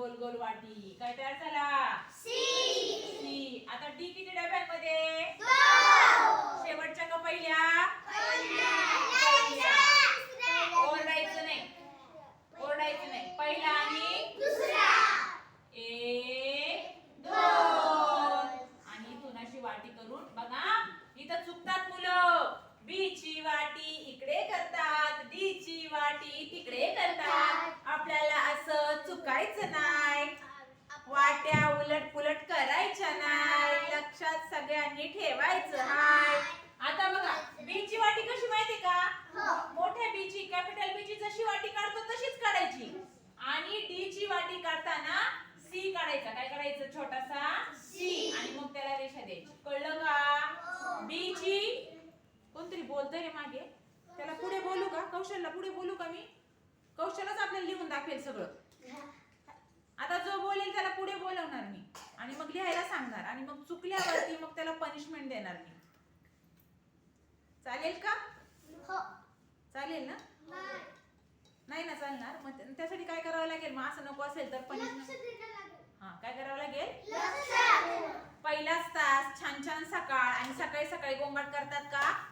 गोल गोल वाटी. काय तयार झाला? सी. आता डी किती डब्यांमध्ये? शेवटच्या का पहिल्या पहिल्या ओरडायचं नाही ओरडायचं नाही पहिला आणि एक दोन आणि इथून अशी वाटी करून बघा इथं चुकतात मुलं बी ची वाटी इकडे करतात डी ची वाटी तिकडे करतात आपल्याला असं चुकायचं नाही वाट्या उलट पुलट करायच्या नाही. लक्षात सगळ्यांनी ठेवायचं हाय. आता बघा बी ची वाटी कशी माहिती का? मोठ्या बी ची कॅपिटल बी ची जशी वाटी काढतो तशीच काढायची. आणि डी ची वाटी काढताना सी काढायचा. काय काढायचं? छोटासा सी आणि मग त्याला रेषा द्यायची. कळलं का? बी ची कोणतरी बोलतंय रे मागे? त्याला पुढे बोलू का? कौशलला पुढे बोलू का मी? कौशलच आपल्याला लिहून दाखवेल सगळं आता जो बोलेल त्याला पुढे बोलवणार मी आणि मग लिहायला सांगणार. आणि मग चुकल्यावरती मग त्याला पनिशमेंट देणार मी. चालेल का? चालेल ना? नाही. ना चालणार. मग त्या- त्यासाठी काय करावं लागेल? मग असं नको असेल तर पनिशमेंट हा काय करावं लागेल? पहिलाच तास छान छान सकाळ आणि सकाळी सकाळी गोंगाट करतात का?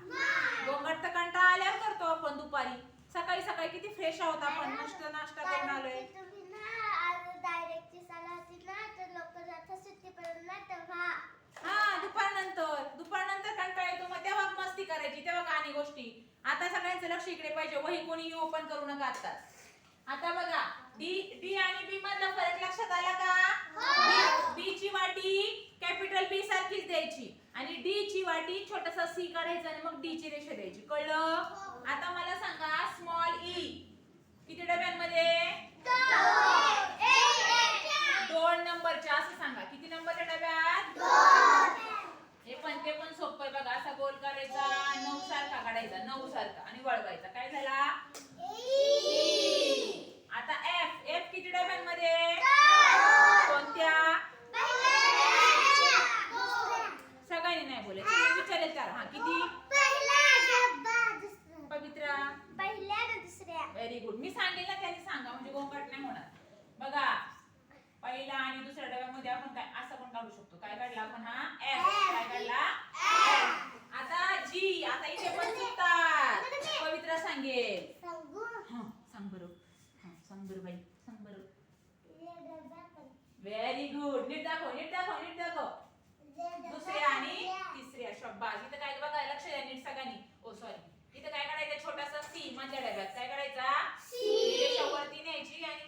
गोंगाट तर कंटाळा आल्यावर करतो आपण दुपारी. सकाळी सकाळी किती फ्रेश आहोत आपण? मस्त नाश्ता करून आलोय. हा. दुपारनंतर. दुपारनंतर कंटाळा येतो मग तेव्हा मस्ती करायची तेव्हा गाणी गोष्टी. आता सगळ्यांचं लक्ष इकडे पाहिजे. वही कोणी ओपन करू नका आता आता बघा डी डी आणि बी मधला फरक लक्षात आला का? बी ची वाटी कॅपिटल बी सारखीच द्यायची. आणि डी ची वाटी छोटासा सी काढायचा आणि मग डी ची रेषा द्यायची. कळलं? आता मला सांगा स्मॉल ई किती डब्यांमध्ये दोन नंबरच्या असं सांगा किती नंबरच्या डब्यात हे पण ते पण सोपं आहे बघा. असा गोल करायचा नऊ सारखा काढायचा नऊ सारखा आणि वळवायचा. काय झाला? आता एफ एफ किती डब्यांमध्ये कोणत्या? सगळ्यांनी नाही बोलायचं. विचारेल त्याला. हा किती? पवित्रा? व्हेरी गुड मी सांगेल ना त्यांनी सांगा. म्हणजे गोंगाट नाही होणार. बघा. पहिला आणि दुसऱ्या डब्यामध्ये आपण काय असं पण काढू शकतो. काय काढला आपण हा? एफ काय काढला. आता जी आता इथे पण चुकतात. पवित्रा सांगेल. हा सांग बरं हा सांग बरं बाई सांग बरं व्हेरी गुड नीट दाखव नीट दाखव नीट दाखव. दुसऱ्या आणि तिसऱ्या. शब्बाज इथं काय बघा लक्ष द्या नीट सगळ्यांनी. ओ सॉरी इथं काय काढायचं? छोटासा सी मधल्या डब्यात. काय करायचा रेषा वरती न्यायची आणि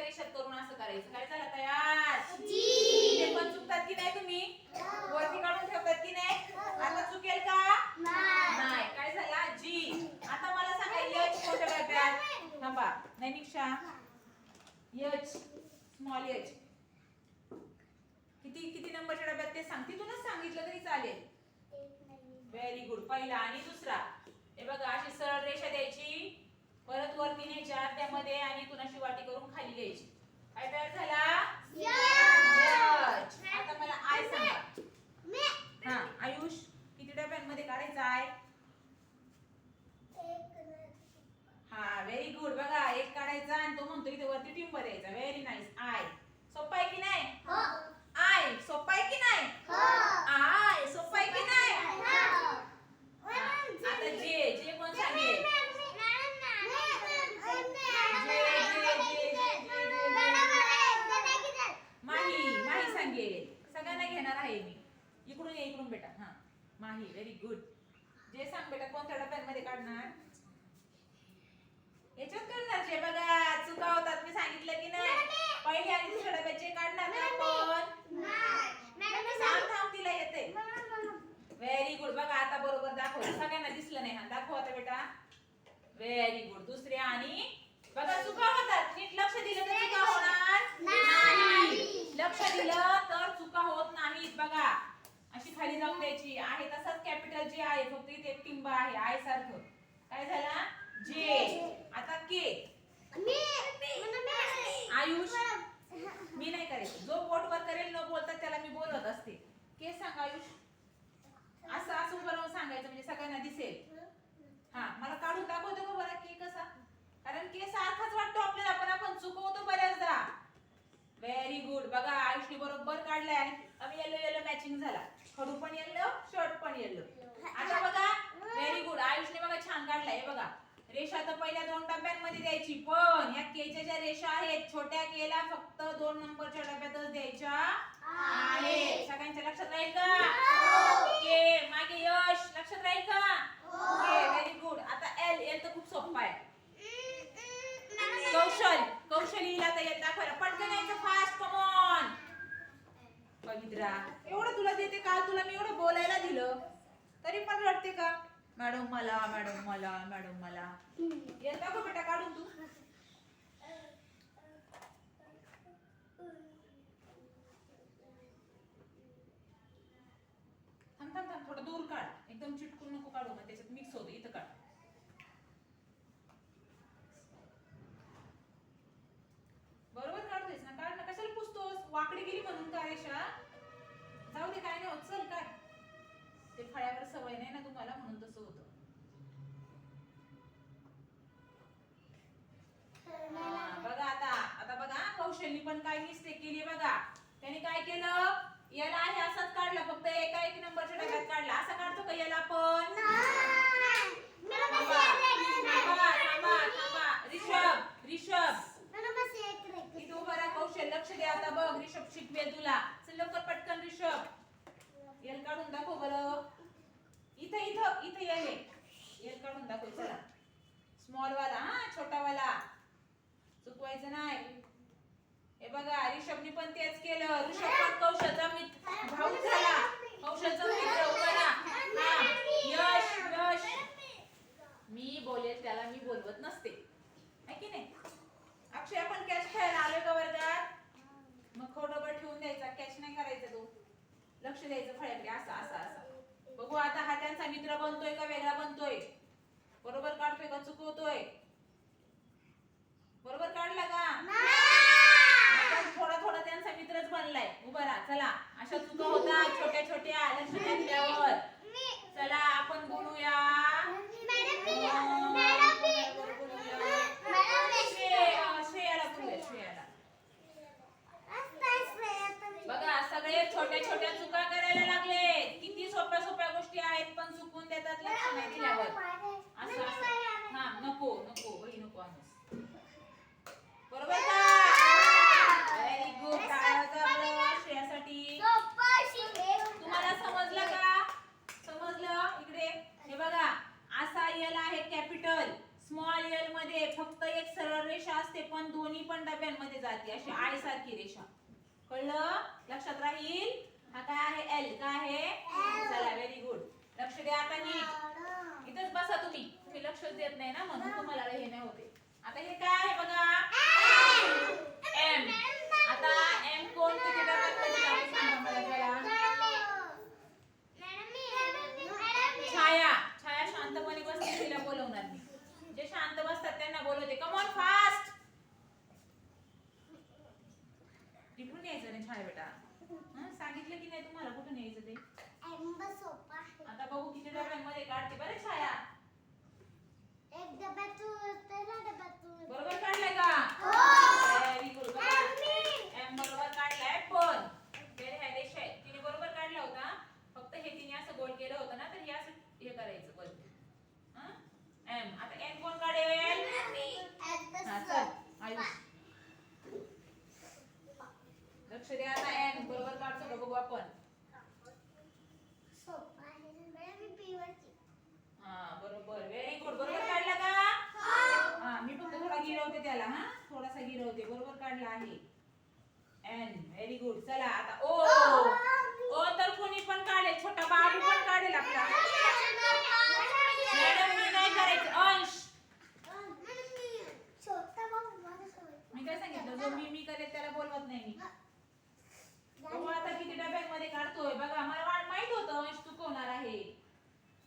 रेषात करून असं करायचं. काय झालं तयार? इथे पण चुकतात की नाही तुम्ही? वरती काढून ठेवतात की नाही? आता चुकेल का? नाही. काय झाला? जी. आता मला सांगा यच कोणत्या डब्यात? थांबा. नैनिक्षा यच. Small H. किती किती नंबरच्या डब्यात ते सांग. तिथूनच सांगितलं तरी चालेल. व्हेरी गुड पहिला आणि दुसरा. हे बघा अशी सरळ रेषा द्यायची. परत वरती न्यायच्या त्यामध्ये आणि अशी वाटी करून खाली घ्यायची. काय तयार झाला यच आता मला आय सांगा आहे मी इकडून ये इकडून बेटा हा माही व्हेरी गुड जे सांग बेटा कोणत्या डब्यांमध्ये काढणार याच्यात काढणार जे बघा चुका होतात मी सांगितलं की नाही पहिले आणि दुसऱ्या डब्यात जे काढणार ना आपण थांब थांब तिला येते व्हेरी गुड बघा आता बरोबर दाखव सगळ्यांना दिसलं नाही हा दाखव आता बेटा व्हेरी गुड दुसऱ्या आणि बघा चुका होतात नीट लक्ष दिलं तर चुका होणार नाही लक्ष दिलं तर चुका होत नाहीत बघा अशी खाली जाऊन द्यायची आहे तसाच कॅपिटल जे आहे फक्त इथे एक टिंब आहे आय सारखं. काय झाला? जे. आता के. आयुष. मी नाही करायचं. जो बोट वर करेल न बोलता त्याला मी बोलत असते. के सांग आयुष. असं असं उभं राहून सांगायचं म्हणजे सगळ्यांना दिसेल. हा मला काढून दाखवतो का बरं के कसा? कारण के सारखाच वाटतो आपल्याला पण आपण चुकवतो बऱ्याचदा. व्हेरी गुड बघा आयुषने बरोबर काढलाय आणि येलो येलो मॅचिंग झाला. खडू पण येल्लो शर्ट पण येल्लो आता बघा व्हेरी गुड आयुषने बघा छान काढलाय. हे बघा. रेषा तर पहिल्या दोन डब्यांमध्ये द्यायची पण या केच्या ज्या रेषा आहेत छोट्या केला फक्त दोन नंबरच्या डब्यातच द्यायच्या आहेत. सगळ्यांच्या लक्षात राहील का? के मागे यश. लक्षात राहील का ओके व्हेरी गुड आता एल एल तर खूप सोपा आहे कौशल कौशल हिला तर येत दाखवायला पटकन यायचं फास्ट कमॉन पवित्रा एवढं तुला देते का तुला मी एवढं बोलायला दिलं तरी पण रडते का मॅडम मला मॅडम मला मॅडम मला. येत का बेटा काढून तू. थांब थांब थांब थोडं दूर काढ. एकदम चिटकून नको काढू मग त्याच्यात मिक्स होतं इथं काढ. बरोबर काढतोयस ना? काढ ना. कशाला पुसतोस? वाकडी गेली म्हणून का रेषा जाऊ दे काय नाही होत. चल काढ. ते फळ्यावर सवय नाही ना तुम्हाला म्हणून. बघा पण काय मिस्टेक केली बघा. त्याने काय केलं? याला आहे असाच काढला फक्त एका एक नंबरच्या डब्यात काढला. असा काढतो का याला आपण? रिषभ रिषभ उभा राहा कौशल. लक्ष द्या आता बघ रिषभ शिकवे तुला. चल लवकर पटकन रिषभ याला काढून दाखव बरं. इथं इथं इथं यल काढून दाखव चला. स्मॉल वाला हा छोटा वाला चुकवायचं नाही. हे बघा रिषभने पण तेच केलं. ऋषभ पण कौशाचा मित्र भाऊ झाला. कौशाचा मित्र उभा हा यश यश. मी बोलेल त्याला मी बोलवत नसते. है की नाही? अक्षय आपण कॅच खेळायला आलोय का वर्गात मग खोडोबा ठेवून द्यायचा. कॅच नाही करायचा तो. लक्ष द्यायचं फळ्याकडे. असं असं असं. बघू आता हा त्यांचा मित्र बनतोय का वेगळा बनतोय? बरोबर काढतोय का? चुकवतोय बरोबर काढला का आता थोडा थोडा त्यांचा मित्रच बनलाय उभा राहा चला अशा चुका होतात छोट्या छोट्या लक्ष दिल्यावर चला आपण बोलूया श्रेया श्रेयाला बोलूया श्रेयाला बघा सगळे छोट्या छोट्या चुका करायला लागले किती सोप्या सोप्या गोष्टी आहेत पण चुकून देतात लक्ष नाही दिल्यावर असं असं हा नको नको वही नको आणूस बरोबर का व्हेरी गुड टाळ्या बरं श्रेयासाठी तुम्हाला समजलं का समजलं इकडे हे बघा असा यल आहे कॅपिटल स्मॉल यलमध्ये फक्त एक सरळ रेषा असते पण दोन्ही पण डब्यांमध्ये जाते अशी आय सारखी रेषा कळलं लक्षात राहील हा काय आहे एल काय आहे चला व्हेरी गुड लक्ष द्या आता नीट. इथंच बसा तुम्ही. तुम्ही लक्षच देत नाही ना म्हणून तुम्हाला हे नाही होते. आता हे काय आहे बघा? एम आता एम कोण? किती छाया. छाया शांतपणे बसते तिला बोलवणार मी. जे शांत बसतात त्यांना बोलवते. कमॉन फास्ट तिकडून यायचं नाही छाया बेटा. सांगितलं की नाही तुम्हाला कुठून यायचं ते? बघू किती डब्यांमध्ये काढते बरं छाया. एक डब्यातून पहिला डब्यातून बरोबर काढलाय का? व्हेरी गुड एम बरोबर काढलाय पण ते ह्या. तिने बरोबर काढला होता. फक्त हे तिने असं गोल केलं होतं ना तर हे असं हे करायचं बरं एम आता एम कोण काढेल? हा चल आयुष. लक्ष द्या आता एन बरोबर काढतो बरोबर व्हेरी गुड बरोबर काढला का? हा. मी फक्त थोडा गिरवते त्याला हा? थोडासा गिरवते बरोबर काढला आहे. एन व्हेरी गुड चला आता ओ ओ तर कोणी पण काढले छोटा बाबू पण काढेल आपला. मॅडम मी नाही करायचं. अंश. मी काय सांगितलं? जो मी मी करेल त्याला बोलवत नाही मी. बाबू आता किती डब्यांमध्ये काढतोय? बघा मला माहीत होतं अंश तू कोणार आहे.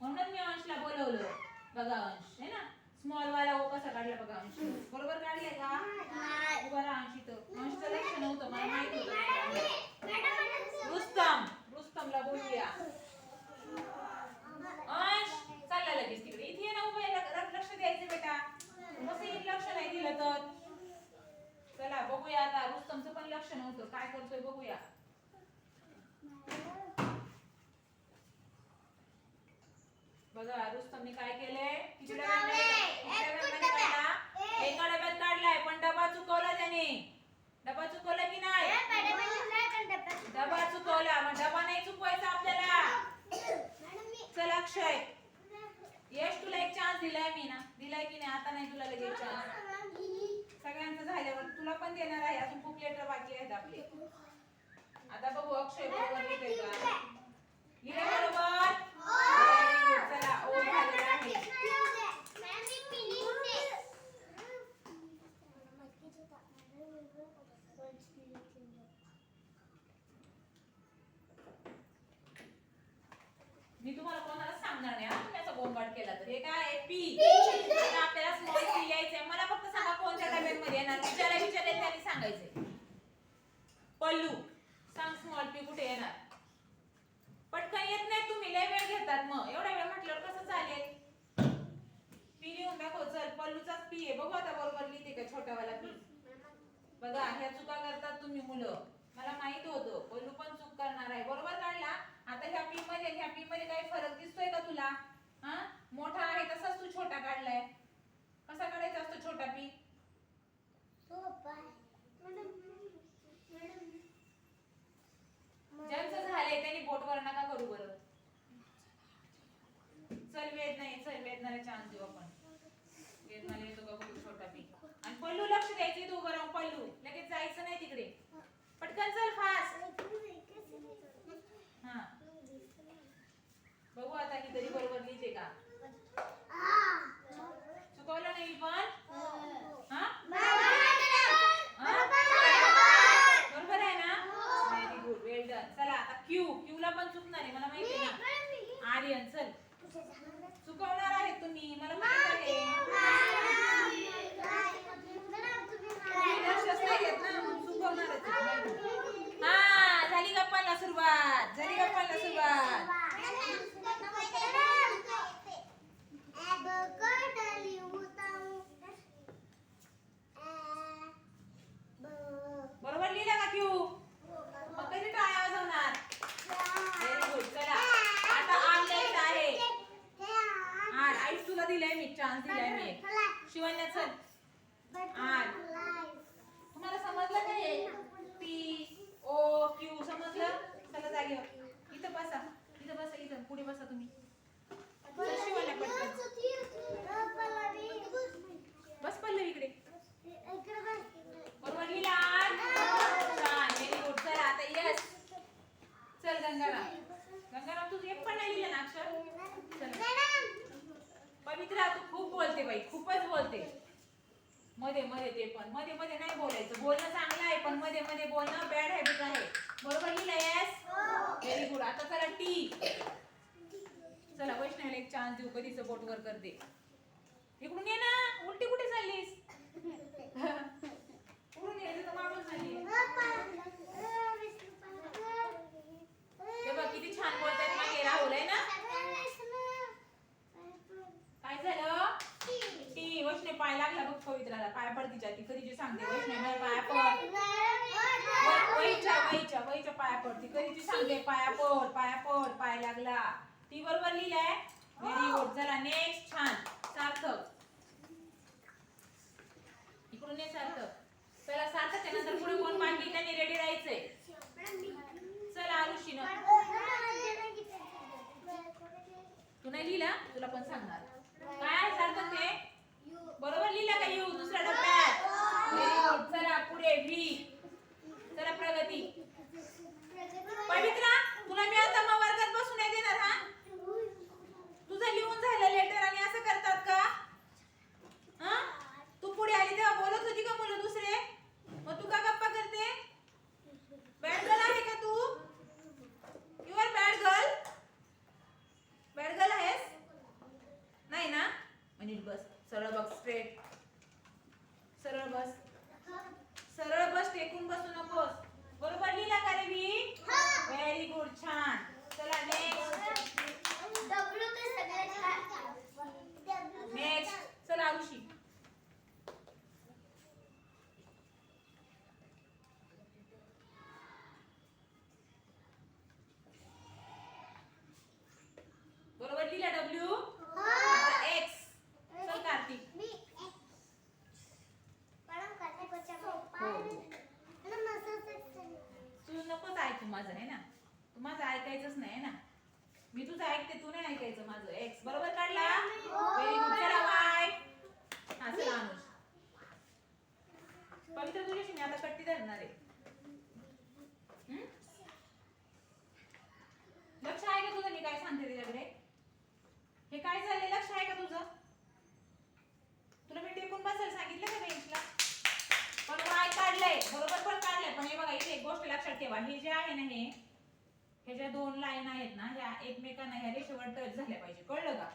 म्हणून मी अंशला बोलवलं. बघा अंश है ना? स्मॉल वाला ओ कसा काढला बघा अंश. बरोबर काढले का? उभा राहा अंश इथं. अंशचं लक्ष नव्हतं मला माहीत होतं. रुस्तम रुस्तमला बोलूया. अंश चालला लगेच तिकडे. इथे ये ना उभं लक्ष द्यायचं बेटा. येईल लक्ष नाही दिलं तर. चला बघूया आता. रुस्तमचं पण लक्ष नव्हतं. काय करतोय बघूया. बघा रुस्तमने काय केलंय किती किती डब्यांमध्ये काढला? एका डब्यात काढलाय पण डबा चुकवला त्याने. डबा चुकवला की नाही? डबा चुकवला. मग डबा नाही चुकवायचा आपल्याला. चल अक्षय. यश तुला एक चान्स दिलाय मी ना? दिलाय की नाही? आता नाही तुला लगेच चान्स सगळ्यांचं झाल्यावर तुला पण देणार आहे. अजून खूप लेटर बाकी आहेत आपले. आता बघू अक्षय बरोबर मी तुम्हाला कोणाला सांगणार नाही हा, तुम्ही असं गोंगाट केला तर. हे काय? आहे पी आता आपल्याला स्मॉल पी यायचंय. मला फक्त सांगा कोणत्या डब्यांमध्ये येणार? विचारा विचारेल त्यांनी सांगायचंय. पल्लू. सांग स्मॉल पी कुठे येणार? येत नाही तुम्ही लय वेळ घेतात मग. एवढा वेळ म्हटल्यावर कसं चालेल? पी लिहून दाखव चल. पल्लूचाच पी आहे. बघू आता बरोबर लिहिते का छोटावाला पी बघा ह्या चुका करतात तुम्ही मुलं. मला माहीत होतं. पल्लू पण चूक करणार आहे. बरोबर काढला? आता ह्या पी मध्ये ह्या पी मध्ये काही फरक दिसतोय का तुला? हा? मोठा आहे तसाच तू छोटा काढलाय. कसा काढायचा असतो छोटा पी ज्यांचं झालंय त्यांनी बोटवर नका करू बरं. चल वेद नाही चल वेदनाला चान्स देऊ आपण. वेदनाला येतो का बघू छोटा पी आणि पल्लू लक्ष द्यायचं तू बरं पल्लू. लगेच जायचं नाही तिकडे. पटकन चल. Bye. बघ पवित्राला पाय पड तिच्या ती कधीची सांगते वैष्णव मला पाया पड. वै- वैच्या वैच्या वैच्या पाया पड ती कधीची सांगते पाया पड पाया पड पाय लागला. ती बरोबर लिहिलंय? व्हेरी गुड चला नेक्स्ट छान. सार्थक. इकडून ये सार्थक. पहिला सार्थक आहे नंतर पुढे कोण बाकी त्यांनी रेडी राहायचंय. चला आरुषीनं. तू नाही लिहिला? तुला पण सांगणार. काय सार्थक ते? बरोबर लिहिला का येऊ दुसऱ्या टप्प्यात? हो. चला पुढे व्ही चला प्रगती. पवित्रा तुला मी आता मग वर्गात बसून येते ना हा? तुझं लिहून झालं लेटर आणि असं करतात का? हा? तू पुढे आली तेव्हा बोलत होती का मुलं दुसरे? मग तू का गप्पा करते? करणार आहे. लक्ष आहे का तुझं? मी काय सांगते तिच्याकडे? हे काय झालंय? लक्ष आहे का तुझं? तुला मी टेकून बसायला सांगितलं का बेंचला? पण काय काढलंय. बरोबर पण काढलंय. पण हे बघा इथे एक गोष्ट लक्षात ठेवा. हे जे आहे ना हे हे ज्या दोन लाईन आहेत ना ह्या एकमेकांना ह्या रेषेवर टच झाल्या पाहिजे. कळलं का?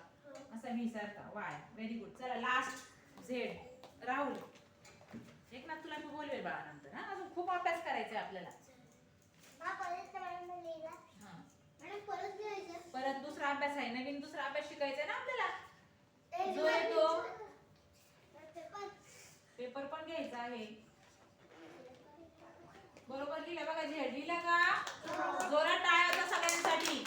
असं विसरता वाय? व्हेरी गुड चला लास्ट झेड राहुल. एक ना तुला मी बोलवेल बाळा नंतर हा अजून खूप अभ्यास करायचा आहे आपल्याला परत दुसरा अभ्यास आहे नवीन दुसरा अभ्यास शिकायचा ना आपल्याला? जो येतो पेपर. पण घ्यायचा आहे. बरोबर लिहिला बघा झेड लिहिला का? जोरात टाळ्या होता सगळ्यांसाठी.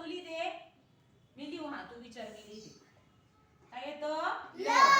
बोलू लिहिते मी लिहू हा तू विचार मी लिहिते. काय येतं?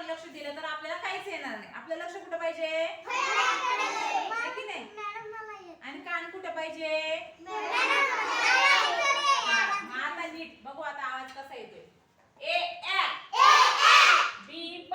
आपण लक्ष दिलं तर आपल्याला काहीच येणार नाही. आपलं लक्ष कुठं पाहिजे? आणि कान कुठं पाहिजे? आता नीट बघू आता आवाज कसा येतोय. A B. ब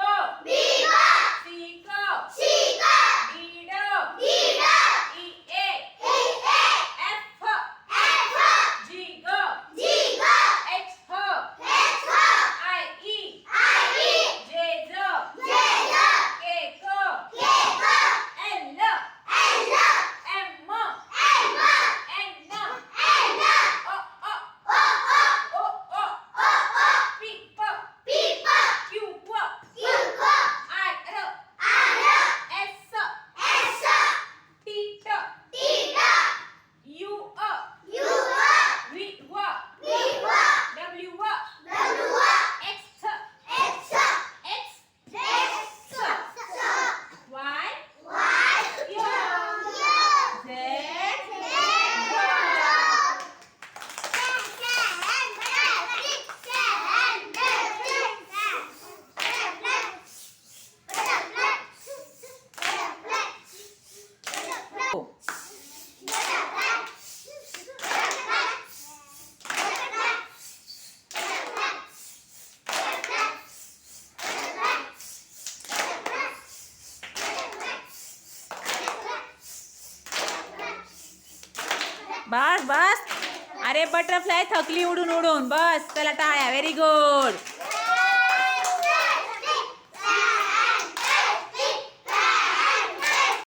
बटरफ्लाय थकली उडून उडून. बस चला टाळ्या. Very good